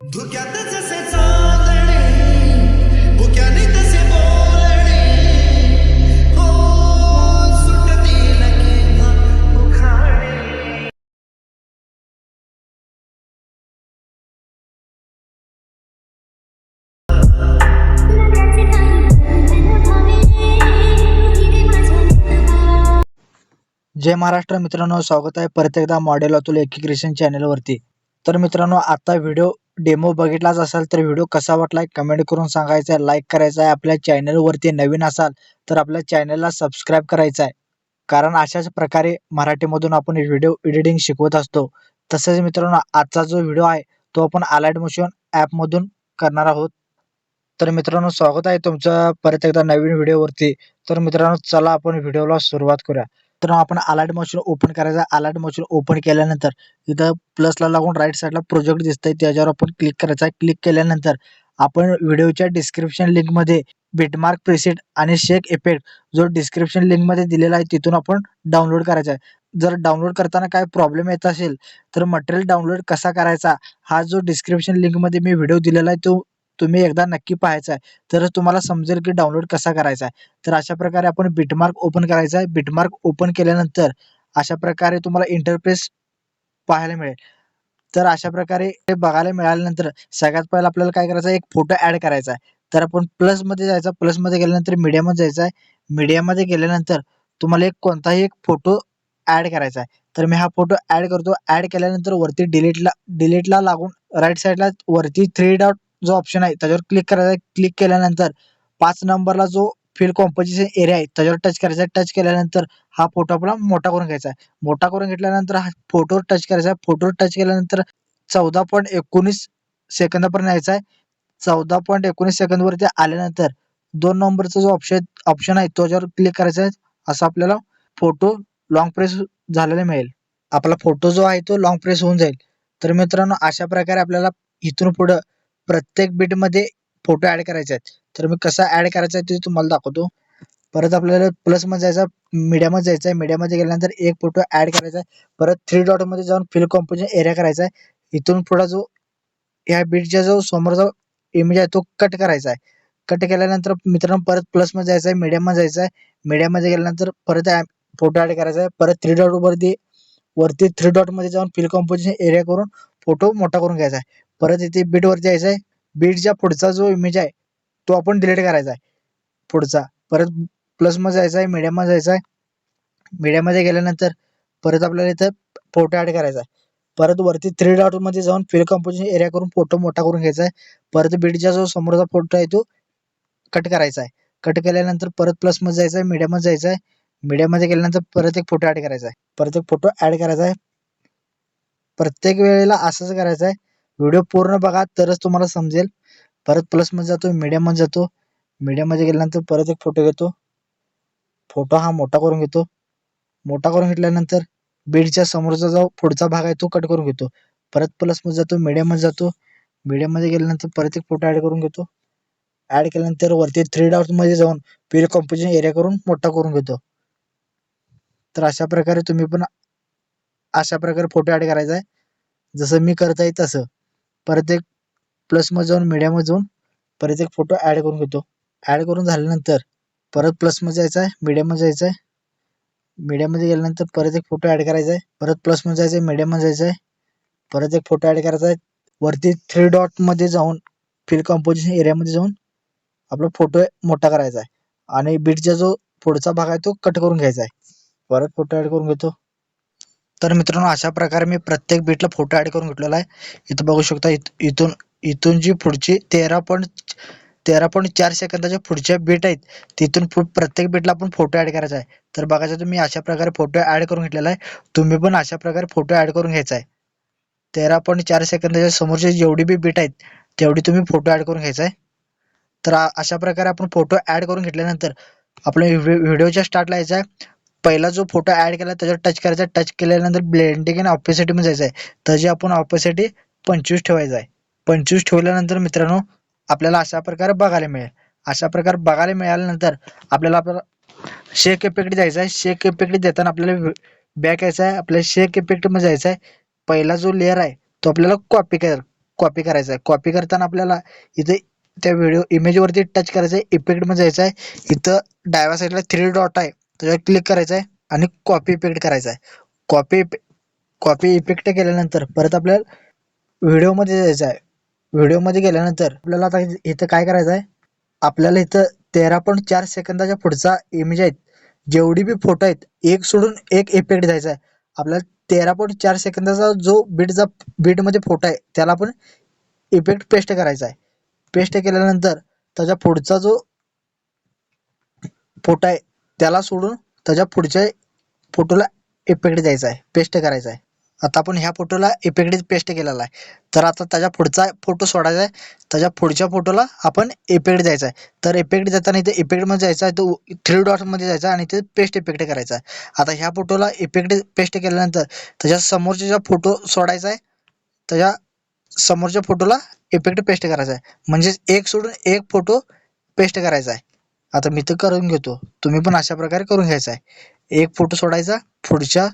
धुक्यात जसे चालणे तसे बोलणे. हो सुटतील उखाणे. जय महाराष्ट्र मित्रांनो स्वागत आहे परत एकदा मॉडेल अतुल एकिक्रेशन चॅनलवरती तर मित्रांनो आता व्हिडिओ डेमो बघितलाच असाल तर व्हिडिओ कसा वाटला कमेंट करून सांगायचा आहे. लाईक करायचा आहे. आपल्या चॅनलवरती नवीन असाल तर आपल्या चॅनलला सबस्क्राईब करायचं आहे. कारण अशाच प्रकारे मराठीमधून आपण व्हिडिओ एडिटिंग शिकवत असतो. तसेच मित्रांनो आजचा जो व्हिडिओ आहे तो आपण अलाइड मोशन ॲपमधून करणार आहोत. तर मित्रांनो स्वागत आहे तुमचं परत एकदा नवीन व्हिडिओवरती तर मित्रांनो चला आपण व्हिडिओला सुरुवात करूया. तर आपण अलर्ट मशीन ओपन करायचं. अलर्ट मशीन ओपन केल्यानंतर इथं प्लसला लागून राईट साईडला प्रोजेक्ट दिसतंय. त्याच्यावर आपण क्लिक करायचा. आहे क्लिक केल्यानंतर आपण व्हिडिओच्या डिस्क्रिप्शन लिंकमध्ये बिटमार्क प्रिसेट आणि शेक इफेक्ट जो डिस्क्रिप्शन लिंकमध्ये दिलेला आहे तिथून आपण डाउनलोड करायचा आहे. जर डाउनलोड करताना काय प्रॉब्लेम येत असेल तर मटेरियल डाउनलोड कसा करायचा हा जो डिस्क्रिप्शन लिंकमध्ये मी व्हिडिओ दिलेला आहे तो तुम्ही एकदा नक्की पाहायचा आहे. तरच तुम्हाला समजेल की डाउनलोड कसा करायचा आहे. तर अशा प्रकारे आपण बिटमार्क ओपन करायचा आहे. बिटमार्क ओपन केल्यानंतर अशा प्रकारे तुम्हाला इंटरफेस पाहायला मिळेल. तर अशा प्रकारे बघायला मिळाल्यानंतर सगळ्यात पहिला आपल्याला काय करायचं आहे? एक फोटो ऍड करायचा आहे. तर आपण प्लसमध्ये जायचं. प्लसमध्ये गेल्यानंतर मीडियामध्ये जायचं आहे. मीडियामध्ये गेल्यानंतर तुम्हाला एक कोणताही एक फोटो ऍड करायचा आहे. तर मी हा फोटो ऍड करतो. ऍड केल्यानंतर वरती डिलीटला डिलीटला लागून राईट साईडला वरती थ्री डॉट जो ऑप्शन आहे त्याच्यावर क्लिक करायचा आहे. क्लिक केल्यानंतर पाच नंबरला जो फील्ड कॉम्पोजिशन एरिया आहे त्याच्यावर टच करायचा आहे. टच केल्यानंतर हा फोटो आपला मोठा करून घ्यायचा आहे. मोठा करून घेतल्यानंतर हा फोटोवर टच करायचा आहे. फोटोवर टच केल्यानंतर चौदा पॉईंट एकोणीस सेकंदापर्यंत यायचा आहे. चौदा पॉईंट एकोणीस सेकंदवरती आल्यानंतर दोन नंबरचा जो ऑप्शन ऑप्शन आहे त्याच्यावर क्लिक करायचा आहे असं आपल्याला फोटो लॉंग प्रेस झालेला मिळेल. आपला फोटो जो आहे तो लॉंग प्रेस होऊन जाईल. तर मित्रांनो अशा प्रकारे आपल्याला इथून पुढं प्रत्येक बीटमध्ये फोटो ॲड करायचे आहेत. तर मी कसा ॲड करायचा आहे ते तुम्हाला दाखवतो. परत आपल्याला प्लसमध्ये जायचं मीडियामध्ये जायचं आहे. मीडियामध्ये गेल्यानंतर एक फोटो ॲड करायचा आहे. परत थ्री डॉटमध्ये जाऊन फिल कॉम्पोजिशन एरिया करायचा आहे. इथून पुढे जो ह्या बीटच्या जो समोरचा इमेज आहे तो कट करायचा आहे. कट केल्यानंतर मित्रांनो परत प्लसमध्ये जायचं आहे मीडियामध्ये जायचं आहे. मीडियामध्ये गेल्यानंतर परत फोटो ॲड करायचा आहे. परत थ्री डॉटवरती वरती थ्री डॉटमध्ये जाऊन फिल कॉम्पोजिशन एरिया करून फोटो मोठा करून घ्यायचा आहे. परत इथे बीटवरती यायचं आहे बीटच्या पुढचा जो इमेज आहे तो आपण डिलीट करायचा आहे. पुढचा. परत प्लसमध्ये जायचा जायचं आहे मीडियामध्ये जायचा जायचं आहे मीडियामध्ये गेल्यानंतर परत आपल्याला इथं फोटो ॲड करायचा आहे. परत वरती थ्री डॉटमध्ये जाऊन फिल कॉम्पोजिशन एरिया करून फोटो मोठा करून घ्यायचा आहे. परत बीटच्या जो समोरचा फोटो आहे तो कट करायचा आहे. कट केल्यानंतर परत प्लसमध्ये जायचं आहे मीडियामध्ये जायचं आहे मीडियामध्ये गेल्यानंतर परत एक फोटो ॲड करायचा आहे. परत एक फोटो ॲड करायचा आहे. प्रत्येक वेळेला असंच करायचं आहे. व्हिडिओ पूर्ण बघा तरच तुम्हाला समजेल. परत प्लसमध्ये जातो मीडियामध्ये जातो. मीडियामध्ये गेल्यानंतर परत एक फोटो घेतो. फोटो हा मोठा करून घेतो. मोठा करून घेतल्यानंतर बीडच्या समोरचा जो पुढचा भाग आहे तो कट करून घेतो. परत प्लसमध्ये जातो मीडियामध्ये जातो. मीडियामध्ये गेल्यानंतर परत एक फोटो ॲड करून घेतो. ॲड केल्यानंतर वरती थ्री डॉट जाऊन फिल कॉम्पोजिशन एरिया करून मोठा करून घेतो. तर अशा प्रकारे तुम्ही पण अशा प्रकारे फोटो ॲड करायचा आहे. जसं मी करत आहे तसं. परत एक प्लसमध्ये जाऊन मीडियामध्ये जाऊन परत एक फोटो ॲड करून घेतो. ॲड करून झाल्यानंतर परत प्लसमध्ये जायचं आहे मीडियामध्ये जायचं आहे. मीडियामध्ये गेल्यानंतर परत एक फोटो ॲड करायचा आहे परत प्लसमध्ये जायचं आहे मीडियामध्ये जायचं आहे. परत एक फोटो ॲड करायचा आहे वरती थ्री डॉटमध्ये जाऊन फिल कॉम्पोजिशन एरियामध्ये जाऊन आपला फोटो मोठा करायचा आहे. आणि बीटचा जो पुढचा भाग आहे तो कट करून घ्यायचा आहे. परत फोटो ॲड करून घेतो. तर मित्रांनो अशा प्रकारे मी प्रत्येक बीटला फोटो ऍड करून घेतलेला आहे. इथं बघू शकता इथ- इथून इथून जी पुढची तेरा पॉईंट तेरा पॉईंट चार सेकंदाच्या पुढच्या बीट आहेत तिथून प्रत्येक बीटला आपण फोटो ऍड करायचा आहे. तर बघायचं तुम्ही अशा प्रकारे फोटो ऍड करून घेतलेला आहे तुम्ही पण अशा प्रकारे फोटो ऍड करून घ्यायचा आहे. तेरा पॉईंट चार सेकंदाच्या समोरची जेवढी बी बीट आहेत तेवढी तुम्ही फोटो ऍड करून घ्यायचा आहे. तर अशा प्रकारे आपण फोटो ऍड करून घेतल्यानंतर आपल्या व्हिडिओच्या स्टार्टला यायचा आहे. पहिला जो फोटो ऍड केला त्याच्यावर टच करायचा. टच केल्यानंतर ब्लेंडिंग आणि ऑपेसिटीमध्ये जायचं आहे त्याची आपण ऑपेसिटी पंचवीस ठेवायचा आहे पंचवीस ठेवल्यानंतर मित्रांनो आपल्याला अशा प्रकारे बघायला मिळेल. अशा प्रकारे बघायला मिळाल्यानंतर आपल्याला आपल्याला शेक इफेक्ट द्यायचा आहे शेक इफेक्ट देताना आपल्याला बॅक यायचा आहे आपल्याला शेक इफेक्टमध्ये जायचं आहे पहिला जो लेअर आहे तो आपल्याला कॉपी कर कॉपी करायचा आहे कॉपी करताना आपल्याला इथे त्या व्हिडिओ इमेजवरती टच करायचं आहे इफेक्टमध्ये जायचं आहे इथं डाव्या साईडला थ्री डॉट आहे. त्याच्यावर क्लिक करायचं आहे आणि कॉपी इफेक्ट करायचा आहे कॉपी कॉपी इफेक्ट केल्यानंतर परत आपल्याला व्हिडिओमध्ये जायचं आहे व्हिडिओमध्ये गेल्यानंतर आपल्याला आता इथं काय करायचं आहे आपल्याला इथं तेरा पॉईंट चार सेकंदाच्या पुढचा इमेज आहेत. जेवढी बी फोटो आहेत एक सोडून एक इफेक्ट द्यायचा आहे आपल्याला तेरा पॉईंट चार सेकंदाचा जो बीटचा बीटमध्ये फोटो आहे त्याला आपण इफेक्ट पेस्ट करायचा आहे पेस्ट केल्यानंतर त्याच्या पुढचा जो फोटो आहे त्याला सोडून त्याच्या पुढच्या फोटोला इफेक्ट द्यायचा आहे पेस्ट करायचा आहे. आता आपण ह्या फोटोला इफेक्ट पेस्ट केलेला आहे. तर आता त्याच्या पुढचा फोटो सोडायचा आहे. त्याच्या पुढच्या फोटोला आपण इफेक्ट द्यायचा आहे. तर इफेक्ट देताना इथे इफेक्टमध्ये जायचा आहे तो थ्री डॉटमध्ये जायचा आणि ते पेस्ट इफेक्ट करायचा आहे. आता ह्या फोटोला इफेक्ट पेस्ट केल्यानंतर त्याच्या समोरच्या ज्या फोटो सोडायचा आहे त्याच्या समोरच्या फोटोला इफेक्ट पेस्ट करायचा आहे. म्हणजेच एक सोडून एक फोटो पेस्ट करायचा आहे. आता मी तर करून घेतो. तुम्ही पण अशा प्रकारे करून घ्यायचा आहे. एक फोटो सोडायचा पुढच्या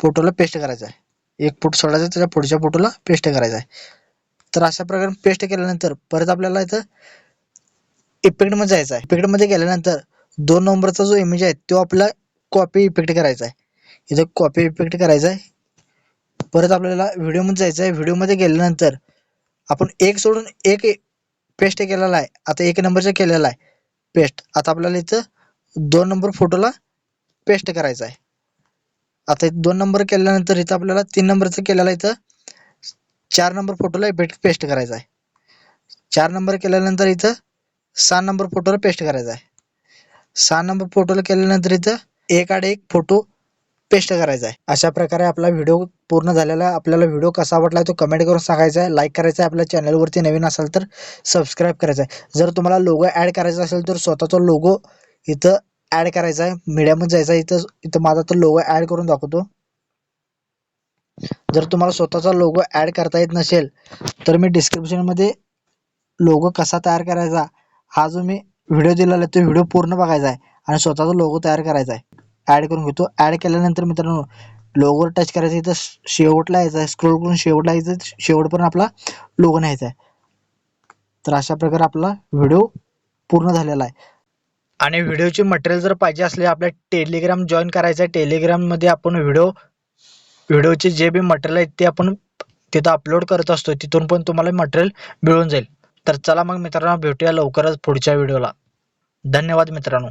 फोटोला पेस्ट करायचा आहे. एक फोटो सोडायचा त्याच्या पुढच्या फोटोला पेस्ट करायचा आहे. तर अशा प्रकारे पेस्ट केल्यानंतर परत आपल्याला इथं इफेक्टमध्ये जायचं आहे. इफेक्टमध्ये गेल्यानंतर दोन नंबरचा जो इमेज आहे तो आपला कॉपी इफेक्ट करायचा आहे. इथं कॉपी इफेक्ट करायचा आहे. परत आपल्याला व्हिडिओमध्ये जायचं आहे. व्हिडिओमध्ये गेल्यानंतर आपण एक सोडून एक पेस्ट केलेला आहे. आता एक नंबरचा केलेला आहे. पेस्ट आता आपल्याला इथं दोन नंबर फोटोला पेस्ट करायचा आहे. आता इथं दोन नंबर केल्यानंतर इथं आपल्याला तीन नंबरचं केलेला इथं चार नंबर फोटोला इफेक्ट पेस्ट करायचा आहे. चार नंबर केल्यानंतर इथं सहा नंबर फोटोला पेस्ट करायचा आहे. सहा नंबर फोटोला केल्यानंतर इथं एक आड एक फोटो पेस्ट करायचा आहे. अशा प्रकारे आपला व्हिडिओ पूर्ण झालेला आहे. आपल्याला व्हिडिओ कसा आवडला तो कमेंट करून सांगायचा आहे. लाईक करायचा आहे. आपल्या चॅनलवरती नवीन असाल तर सबस्क्राईब करायचा आहे. जर तुम्हाला लोगो ॲड करायचा असेल तर स्वतःचा लोगो इथं ॲड करायचा आहे. मीडियामध्ये जायचा आहे. इथं इथं माझा तर लोगो ॲड करून दाखवतो. जर तुम्हाला स्वतःचा लोगो ॲड करता येत नसेल तर मी डिस्क्रिप्शनमध्ये लोगो कसा तयार करायचा हा जो मी व्हिडिओ दिलेला आहे तो व्हिडिओ पूर्ण बघायचा आहे. आणि स्वतःचा लोगो तयार करायचा आहे. ॲड करून घेतो. ॲड केल्यानंतर मित्रांनो लोगोवर टच करायचं इथं शेवटला यायचं आहे. स्क्रोल करून शेवटला यायचं शेवटपर्यंत आपला लोगो न्यायचा आहे. तर अशा प्रकारे आपला व्हिडिओ पूर्ण झालेला आहे. आणि व्हिडिओचे मटेरियल जर पाहिजे असले आपल्या टेलिग्राम जॉईन करायचं आहे. टेलिग्राममध्ये आपण व्हिडिओ व्हिडिओचे जे बी मटेरियल आहेत ते आपण तिथं अपलोड करत असतो. तिथून पण तुम्हाला मटेरियल मिळून जाईल. तर चला मग मित्रांनो भेटूया लवकरच पुढच्या व्हिडिओला धन्यवाद मित्रांनो.